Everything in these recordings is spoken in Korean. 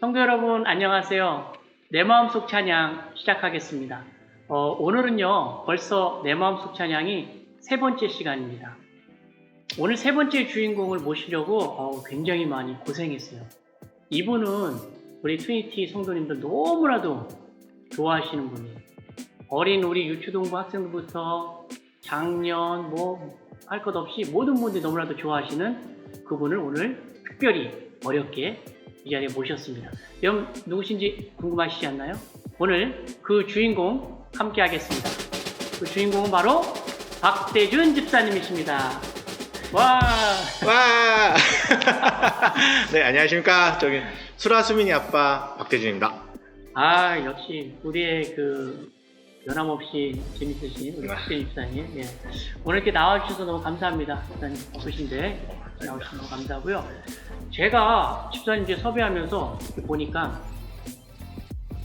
성도 여러분 안녕하세요. 내 마음속 찬양 시작하겠습니다. 어, 오늘은요 벌써 내 마음속 찬양이 세 번째 시간입니다. 오늘 세 번째 주인공을 모시려고 어, 굉장히 많이 고생했어요. 이분은 우리 트리니티 성도님들 너무나도 좋아하시는 분이에요. 어린 우리 유초동부 학생들부터 작년 뭐 할 것 없이 모든 분들이 너무나도 좋아하시는 그분을 오늘 특별히 어렵게 이 자리에 모셨습니다. 여러분 누구신지 궁금하시지 않나요? 오늘 그 주인공 함께 하겠습니다. 그 주인공은 바로 박대준 집사님이십니다. 와, 와! 네, 안녕하십니까. 저기, 수라수민이 아빠 박대준입니다. 아 역시 우리의 그 변함없이 재밌으신 우리 네. 박대준 집사님. 예. 오늘 이렇게 나와주셔서 너무 감사합니다. 집사님 바쁘신데 나와주셔서 너무 감사하고요. 제가 집사님 이제 섭외하면서 이렇게 보니까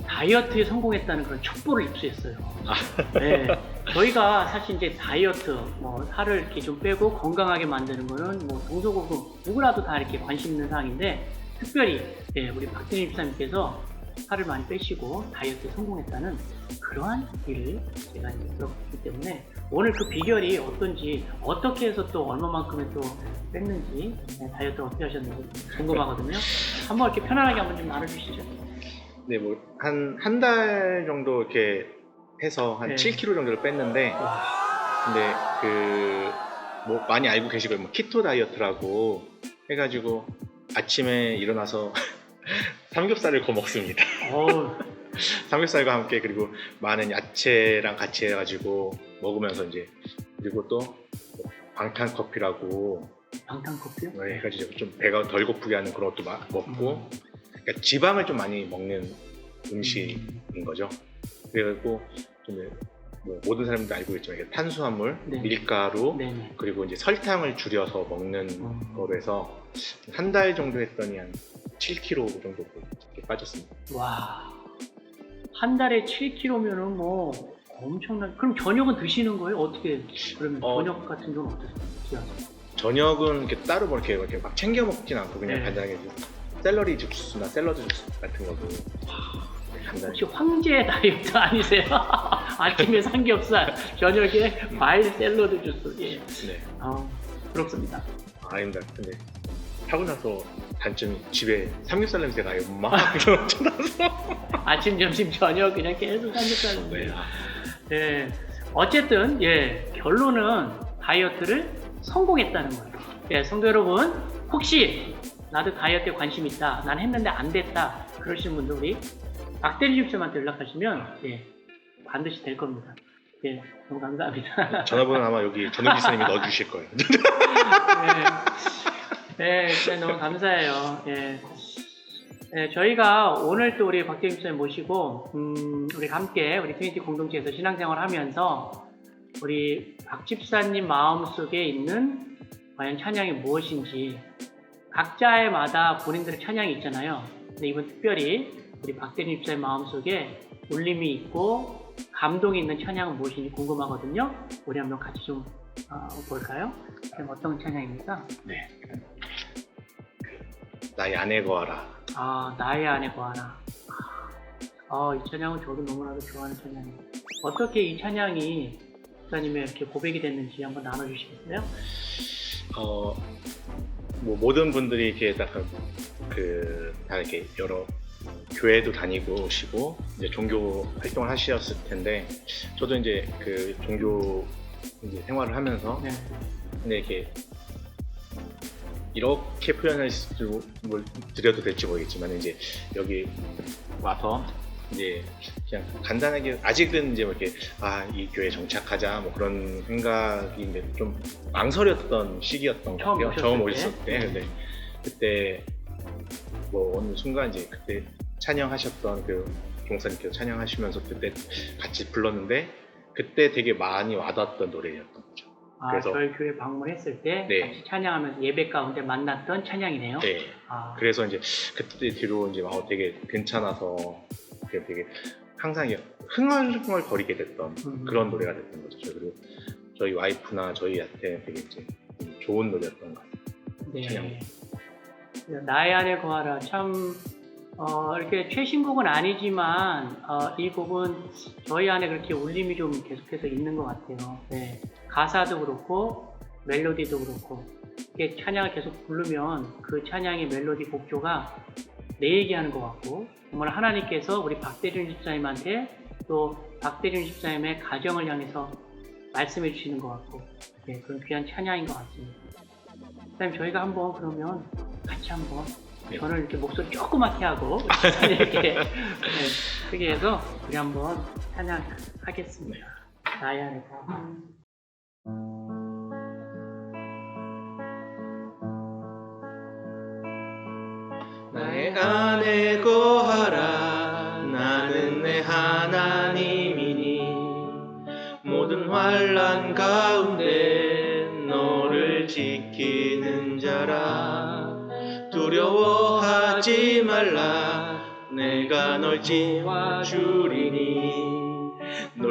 다이어트에 성공했다는 그런 첩보를 입수했어요. 네. 저희가 사실 이제 다이어트, 뭐 살을 이렇게 좀 빼고 건강하게 만드는 거는 뭐 동서고금 누구라도 다 이렇게 관심 있는 사항인데 특별히 예, 우리 박진희 집사님께서 살을 많이 빼시고 다이어트에 성공했다는 그러한 일을 제가 이제 들었기 때문에 오늘 그 비결이 어떤지 어떻게 해서 또 얼마만큼의 또 뺐는지 네, 다이어트 어떻게 하셨는지 궁금하거든요. 한번 이렇게 편안하게 한번 좀 나눠주시죠. 네, 뭐, 한, 한 달 정도 이렇게 해서 한 네. 7kg 정도를 뺐는데, 와, 근데 그, 뭐, 많이 알고 계시고요. 뭐, 키토 다이어트라고 해가지고, 아침에 일어나서 삼겹살을 구워 먹습니다. 삼겹살과 함께, 그리고 많은 야채랑 같이 해가지고 먹으면서 이제, 그리고 또, 방탄 커피라고 방탄 커피요? 뭐 해가지고 좀 배가 덜 고프게 하는 그런 것도 막 먹고 그러니까 지방을 좀 많이 먹는 음식인 거죠. 그래갖고 좀 뭐 모든 사람들도 알고 있지만 이게 탄수화물, 네. 밀가루 네네. 그리고 이제 설탕을 줄여서 먹는 음. 거로 해서 한 달 정도 했더니 한 7kg 정도 이렇게 빠졌습니다. 와, 한 달에 7kg면은 뭐 엄청난. 그럼 저녁은 드시는 거예요? 어떻게? 그러면 어. 저녁 같은 경우는 어떠세요? 저녁은 이렇게 따로 뭐 이렇게, 이렇게 막 챙겨 먹진 않고 그냥 네. 간단하게 샐러리 주스나 샐러드 주스 같은 거도 간단히 혹시 황제 다이어트 아니세요? 아침에 삼겹살, 저녁에 과일 샐러드 주스. 예. 네. 아, 부럽습니다. 아닙니다. 근데 하고 나서 단점이 집에 삼겹살 냄새가 아예 막 나서 아침, 점심, 저녁 그냥 계속 삼겹살. 네. 예. 어쨌든 예 결론은 다이어트를 성공했다는 거예요. 예, 성도 여러분 혹시 나도 다이어트에 관심 있다, 난 했는데 안 됐다 그러시는 분들 우리 박대리 집사님한테 연락하시면 예 반드시 될 겁니다. 예, 너무 감사합니다. 전화번호 아마 여기 전우 기사님이 넣어주실 거예요. 네, 네, 너무 감사해요. 예. 네, 저희가 오늘 또 우리 박재임 집사님 모시고, 음, 우리 함께 우리 트니티 공동체에서 신앙생활 하면서 우리 박 집사님 마음 속에 있는 과연 찬양이 무엇인지 각자의 마다 본인들의 찬양이 있잖아요. 근데 이번 특별히 우리 박대림 집사님 마음 속에 울림이 있고 감동이 있는 찬양은 무엇인지 궁금하거든요. 우리 한번 같이 좀 어, 볼까요? 그럼 어떤 찬양입니까? 네. 나의 아내 거하라. 아, 나의 안에 거하나. 아, 이 찬양은 저도 너무나도 좋아하는 찬양이에요. 어떻게 이 찬양이 목사님의 이렇게 고백이 됐는지 한번 나눠주시겠어요? 어, 뭐 모든 분들이 이렇게 약간 그다 이렇게 여러 교회도 다니고 오시고 이제 종교 활동을 하셨을 텐데 저도 이제 그 종교 이제 생활을 하면서 네. 근데 이렇게 이렇게 표현할 수뭘 드려도 될지 모르겠지만 이제 여기 와서 이제 그냥 간단하게 아직은 이제 뭐 이렇게 아 이 교회 정착하자 뭐 그런 생각이 이제 좀 망설였던 시기였던 것 같아요. 처음 때? 오셨을 때, 네. 근데 그때 뭐 어느 순간 이제 그때 찬양하셨던 그 종사님께서 찬양하시면서 그때 같이 불렀는데 그때 되게 많이 와닿았던 노래였던 거죠. 아, 그래서- 저희 교회 방문했을 때 네. 같이 찬양하면서 예배 가운데 만났던 찬양이네요. 네. 아, 그래서 이제 그때 뒤로 이제 어, 되게 괜찮아서 되게, 항상 흥얼흥얼 거리게 됐던 음. 그런 노래가 됐던 거죠. 그리고 저희 와이프나 저희한테 되게 이제 좋은 노래였던 것 같아요. 네. 찬양. 나의 안에 거하라 참 어, 이렇게 최신곡은 아니지만 어, 이 곡은 저희 안에 그렇게 울림이 좀 계속해서 있는 것 같아요. 네. 가사도 그렇고 멜로디도 그렇고 이렇게 찬양을 계속 부르면 그 찬양의 멜로디 곡조가 내 얘기하는 것 같고 정말 하나님께서 우리 박대준 집사님한테 또 박대준 집사님의 가정을 향해서 말씀해 주시는 것 같고 네, 그런 귀한 찬양인 것 같습니다. 그다음 저희가 한번 그러면 같이 한번 네. 저는 이렇게 목소리 조그맣게 하고 이렇게 네, 크게 해서 우리 한번 찬양하겠습니다. 안에 다. 나의 안에 거하라. 나는 내 하나님이니. 모든 환란 가운데 너를 지키는 자라. 두려워하지 말라. 내가 널 지워주리니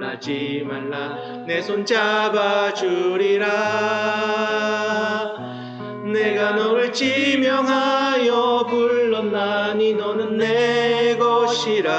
놀라지 말라. 내 손 잡아주리라. 내가 너를 지명하여 불렀나니 너는 내 것이라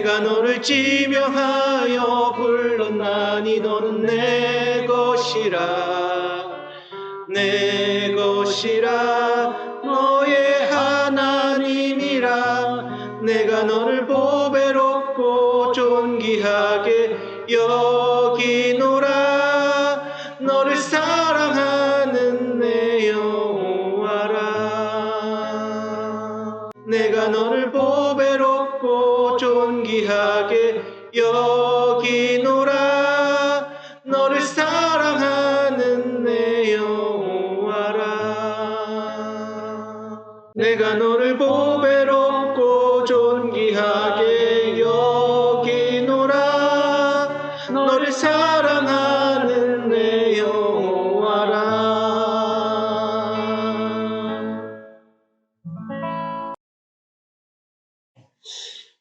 내가 너를 지명하여 불렀나니 너는 내 것이라. 내 것이라. 너의 하나님이라. 내가 너를 보배롭고 존귀하게 여기노라. 너를 사랑하는 내 여호와라. 내가 너를 귀하게 여기노라. 너를 사랑하는 내 여호와라. 내가 너를 보배롭고 존귀하게 여기노라. 너를 사랑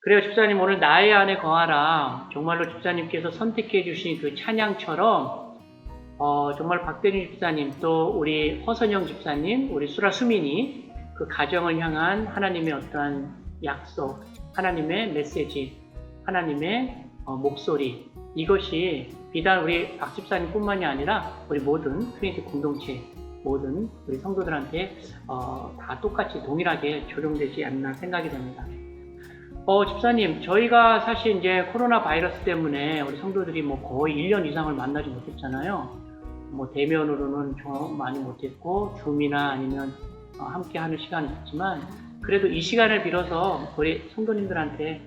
그래요, 집사님 오늘 나의 안에 거하라. 정말로 집사님께서 선택해 주신 그 찬양처럼 어, 정말 박대준 집사님 또 우리 허선영 집사님, 우리 수라 수민이 그 가정을 향한 하나님의 어떠한 약속, 하나님의 메시지, 하나님의 어, 목소리 이것이 비단 우리 박 집사님뿐만이 아니라 우리 모든 트윈티 공동체 모든 우리 성도들한테 어, 다 똑같이 동일하게 적용되지 않나 생각이 됩니다. 어, 집사님, 저희가 사실 이제 코로나 바이러스 때문에 우리 성도들이 뭐 거의 1년 이상을 만나지 못했잖아요. 뭐 대면으로는 좀 많이 못했고, 줌이나 아니면 어, 함께 하는 시간이 있었지만, 그래도 이 시간을 빌어서 우리 성도님들한테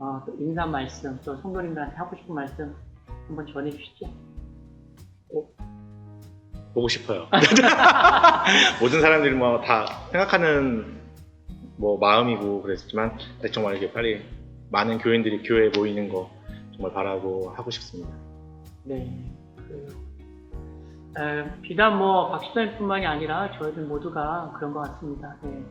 어, 또 인사 말씀, 또 성도님들한테 하고 싶은 말씀 한번 전해주시죠. 보고 싶어요. 모든 사람들이 뭐 다 생각하는 뭐 마음이고 그랬지만 정말 이렇게 빨리 많은 교인들이 교회에 모이는 거 정말 바라고 하고 싶습니다. 네. 그, 에, 비단 뭐 박시장뿐만이 아니라 저희들 모두가 그런 것 같습니다. 네.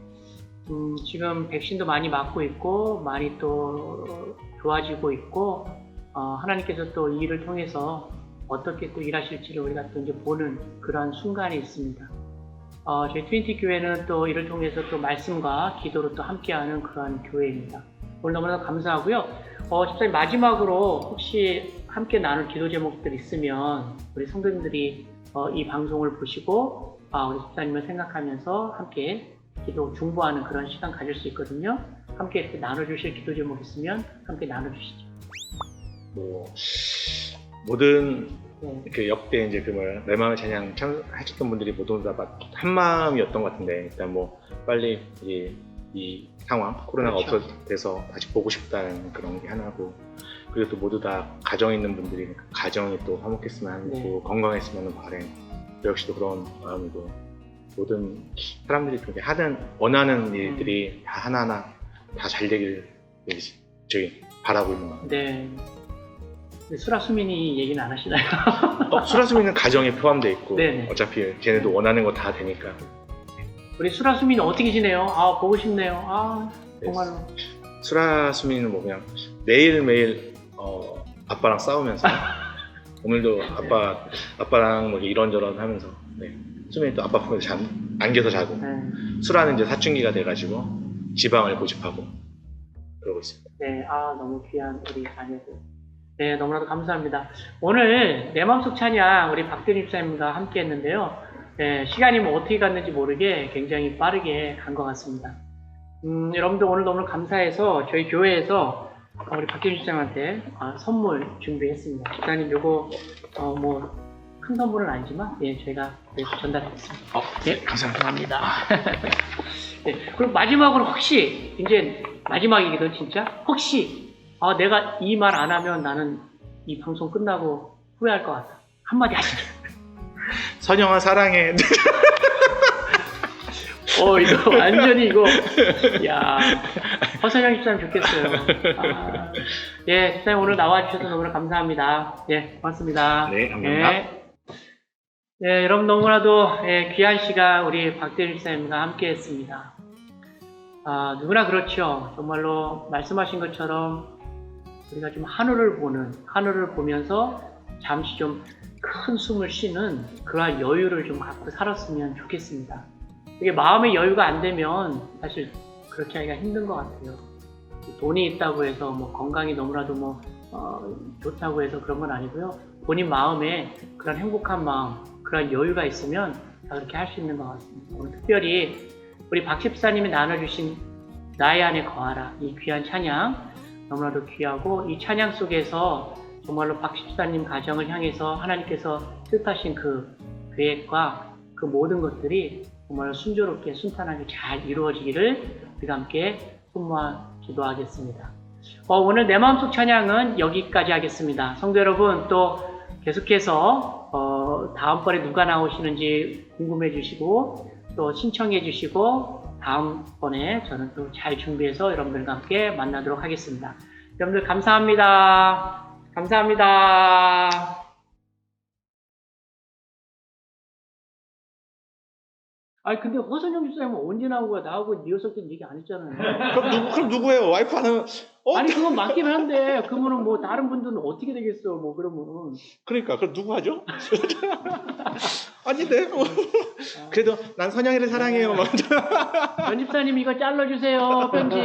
음, 지금 백신도 많이 맞고 있고 많이 또 좋아지고 있고 어, 하나님께서 또 이 일을 통해서 어떻게 또 일하실지를 우리가 또 이제 보는 그런 순간이 있습니다. 어, 저희 트윈티 교회는 또 이를 통해서 또 말씀과 기도로 또 함께하는 그런 교회입니다. 오늘 너무나 감사하고요. 어, 집사님 마지막으로 혹시 함께 나눌 기도 제목들 있으면 우리 성도님들이 어, 이 방송을 보시고 아, 우리 집사님을 생각하면서 함께 기도 중보하는 그런 시간 가질 수 있거든요. 함께 이렇게 나눠주실 기도 제목 있으면 함께 나눠주시죠. 뭐 모든 네. 그 역대 이제 그뭐 내 마음의 찬양 참 하셨던 분들이 모두 다한 마음이었던 것 같은데 일단 뭐 빨리 이, 이 상황 코로나가 그렇죠. 없어져서 다시 보고 싶다는 그런 게 하나고 그리고 또 모두 다 가정 있는 분들이 가정이 또 화목했으면 하고 네. 건강했으면 하는 바람 또 역시 또 그런 마음이고 모든 사람들이 그렇게 하는 원하는 일들이 다 하나하나 다 잘 되길 저희 바라고 있는 마음. 네. 근데 수라 수민이 얘기는 안 하시나요? 어, 수라수미는 가정에 포함되어 있고 네네. 어차피 걔네도 원하는 거 다 되니까 우리 수라 수민이 어떻게 지내요? 아 보고 싶네요. 아 정말로. 수라수미는 뭐 그냥 매일매일 어, 아빠랑 싸우면서 오늘도 아빠 아빠랑 뭐 이런저런 하면서 네. 수민이 또 아빠 품에서 잠, 안겨서 자고 네. 수라는 이제 사춘기가 돼가지고 지방을 고집하고 그러고 있습니다. 네, 아 너무 귀한 우리 자녀들. 네, 너무나도 감사합니다. 오늘 내 마음속 찬양 우리 박대림 집사님과 함께 했는데요. 네, 시간이 뭐 어떻게 갔는지 모르게 굉장히 빠르게 간 것 같습니다. 음, 여러분들 오늘 너무 감사해서 저희 교회에서 우리 박대림 집사님한테 아, 선물 준비했습니다. 집사님 요거 어, 뭐큰 선물은 아니지만 예, 저희가 전달하겠습니다. 어, 네, 감사합니다. 네, 그리고 마지막으로 혹시 이제 마지막이거든 진짜 혹시 아 내가 이 말 안 하면 나는 이 방송 끝나고 후회할 것 같다 한마디 하시죠. 선영아 사랑해. 어 이거 완전히 이거 야 허선영 집사님 좋겠어요. 아, 예 집사님 오늘 나와주셔서 너무나 감사합니다. 예 고맙습니다. 네, 감사합니다. 예. 네, 여러분 너무나도 예, 귀한 시간 우리 박대일 집사님과 함께 했습니다. 아, 누구나 그렇죠. 정말로 말씀하신 것처럼 우리가 좀 하늘을 보는, 하늘을 보면서 잠시 좀 큰 숨을 쉬는 그러한 여유를 좀 갖고 살았으면 좋겠습니다. 이게 마음의 여유가 안 되면 사실 그렇게 하기가 힘든 것 같아요. 돈이 있다고 해서 뭐 건강이 너무나도 뭐 어, 좋다고 해서 그런 건 아니고요. 본인 마음에 그런 행복한 마음, 그런 여유가 있으면 다 그렇게 할 수 있는 것 같습니다. 오늘 특별히 우리 박 집사님이 나눠주신 나의 안에 거하라 이 귀한 찬양 너무나도 귀하고 이 찬양 속에서 정말로 박 집사님 가정을 향해서 하나님께서 뜻하신 그 계획과 그 모든 것들이 정말 순조롭게 순탄하게 잘 이루어지기를 우리가 함께 소모하 기도하겠습니다. 어, 오늘 내 마음속 찬양은 여기까지 하겠습니다. 성도 여러분 또 계속해서 어, 다음번에 누가 나오시는지 궁금해 주시고 또 신청해 주시고 다음번에 저는 또 잘 준비해서 여러분들과 함께 만나도록 하겠습니다. 여러분들 감사합니다. 감사합니다. 아니 근데 허선영 집사님은 언제 거야? 나하고 리허설 얘기 안 했잖아요. 그럼 누구 그럼 누구예요? 와이프 하는 어? 아니 그건 맞긴 한데 그러면은 뭐 다른 분들은 어떻게 되겠어? 뭐 그러면은 그러니까 그럼 누구 하죠? 아닌데. 뭐. 그래도 난 선영이를 사랑해요. 막. 편집사님 이거 잘라주세요 편집.